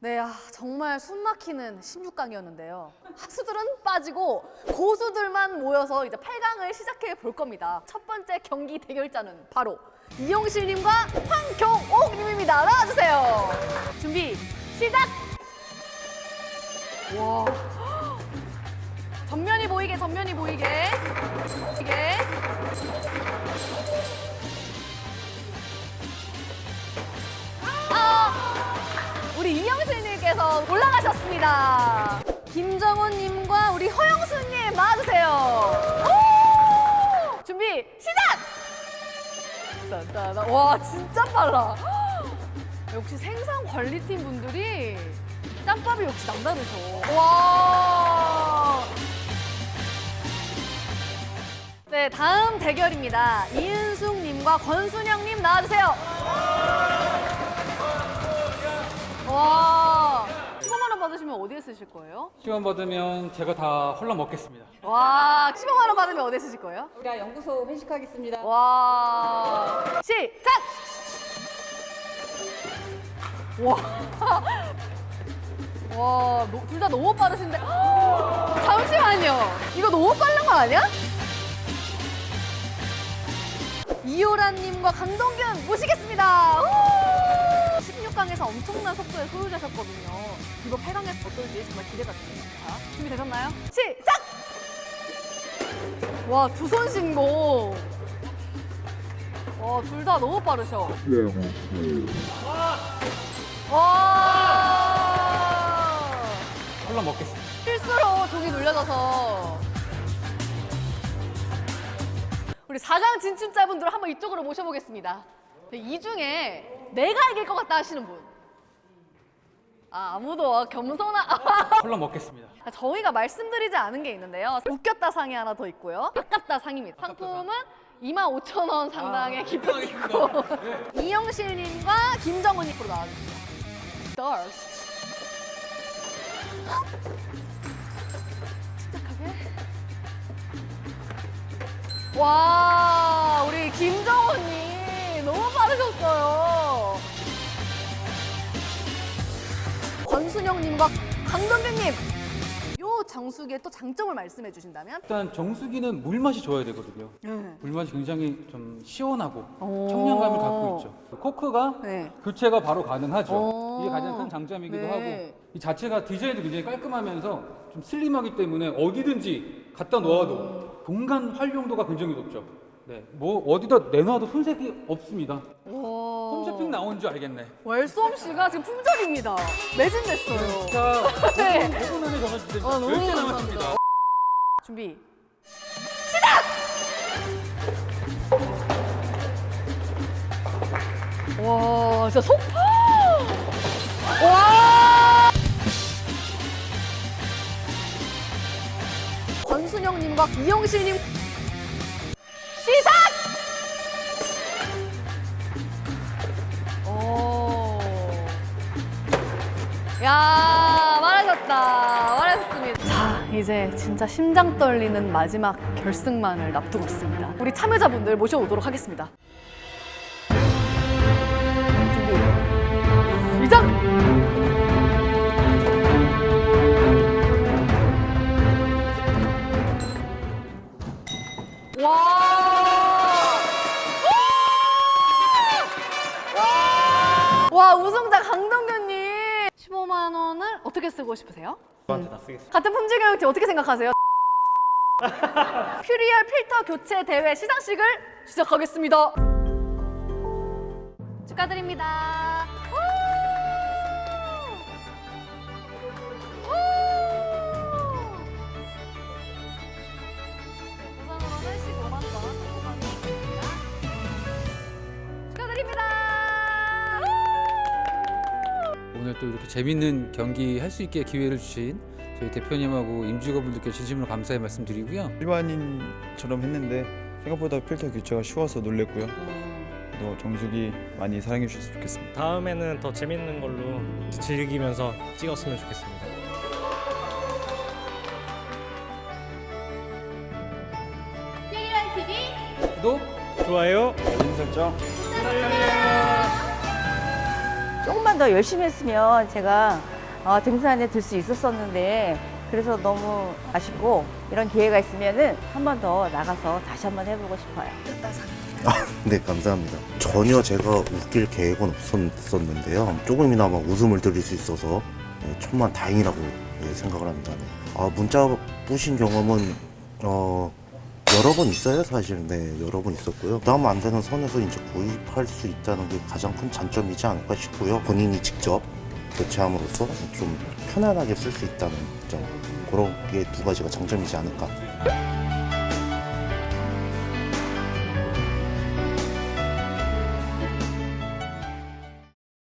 네, 아, 정말 숨막히는 16강이었는데요. 하수들은 빠지고 고수들만 모여서 이제 8강을 시작해 볼 겁니다. 첫 번째 경기 대결자는 바로 이용실님과 황경옥님입니다. 나와주세요. 준비, 시작! 와. 전면이 보이게, 전면이 보이게. 올라가셨습니다. 김정훈님과 우리 허영수님 나와주세요. 오! 준비 시작! 와 진짜 빨라. 역시 생산 관리팀 분들이 짬밥이 역시 남다르셔. 와. 네 다음 대결입니다. 이은숙님과 권순영님 나와주세요. 와. 15만 원 받으시면 어디에 쓰실 거예요? 시간 받으면 제가 다 홀라 먹겠습니다. 와, 15만 원 받으면 어디에 쓰실 거예요? 우리가 연구소 회식하겠습니다. 와. 시작! 와. 와, 둘 다 너무 빠르신데. 잠시만요. 이거 너무 빠른 거 아니야? 이효란님과 강동균 모시겠습니다. 16강에서 엄청난 속도의 소유자셨거든요. 이거 8강에서 어떨지 정말 기대가 됩니다. 준비되셨나요? 시작! 와, 두 손 신고. 와, 둘 다 너무 빠르셔. 와. 홀라 먹겠습니다. 실수로 종이 눌려져서. 우리 4강 진출자분들 한번 이쪽으로 모셔보겠습니다. 네, 이 중에 내가 이길 것 같다 하시는 분. 아, 아무도 겸손한. 홀라 먹겠습니다. 저희가 말씀드리지 않은 게 있는데요. 웃겼다 상이 하나 더 있고요. 아깝다 상입니다. 상품은 25,000원 상당의 기프티콘. 이영실님과 김정은님 으로. 스타트. 침착하게. 와, 우리 김정은님 너무 빠르셨어요. 권순영님과 강동균님 요 장수기의 또 장점을 말씀해 주신다면? 일단 정수기는 물 맛이 좋아야 되거든요. 네. 물 맛이 굉장히 좀 시원하고 오. 청량감을 갖고 있죠. 코크가 네. 교체가 바로 가능하죠. 오. 이게 가장 큰 장점이기도 네. 하고 이 자체가 디자인도 굉장히 깔끔하면서 좀 슬림하기 때문에 어디든지 갖다 놓아도 공간 활용도가 굉장히 높죠. 네, 뭐 어디다 내놔도 손색이 없습니다. 와. 홈쇼핑 나온 줄 알겠네. 웰솜 씨가 지금 품절입니다. 매진됐어요. 자, 네. 5분 안에 전화주세요. 아, 너무 10개 감사합니다. 남았습니다. 준비. 시작! 와, 진짜 속파! 와! 권순영님과 이영실님 야, 말하셨다. 말하셨습니다. 자, 이제 진짜 심장 떨리는 마지막 결승만을 앞두고 있습니다. 우리 참여자분들 모셔오도록 하겠습니다. 준비. 시작! 와! 우승자 강동균님 15만 원을 어떻게 쓰고 싶으세요? 저한테 다 쓰겠습니다. 같은 품질 교육팀 어떻게 생각하세요? 퓨리얼 필터 교체 대회 시상식을 시작하겠습니다. 축하드립니다. 오늘 또 이렇게 재밌는 경기 할 수 있게 기회를 주신 저희 대표님하고 임직원분들께 진심으로 감사의 말씀드리고요. 일반인처럼 했는데 생각보다 필터 교체가 쉬워서 놀랬고요. 또 정수기 많이 사랑해 주셨으면 좋겠습니다. 다음에는 더 재밌는 걸로 즐기면서 찍었으면 좋겠습니다. 퓨리얼 TV 구독! 좋아요. 알림 설정. 부탁드립니다. 조금만 더 열심히 했으면 제가 어, 등산에 들 수 있었었는데 그래서 너무 아쉽고 이런 기회가 있으면은 한 번 더 나가서 다시 한 번 해보고 싶어요. 네, 감사합니다. 전혀 제가 웃길 계획은 없었는데요. 조금이나마 웃음을 드릴 수 있어서 네, 천만 다행이라고 네, 생각을 합니다. 네. 아, 문자 뿌신 경험은 어, 여러 번 있어요, 사실. 네, 여러 번 있었고요. 부담 안 되는 선에서 이제 구입할 수 있다는 게 가장 큰 장점이지 않을까 싶고요. 본인이 직접 교체함으로써 좀 편안하게 쓸 수 있다는 점. 그런 게 두 가지가 장점이지 않을까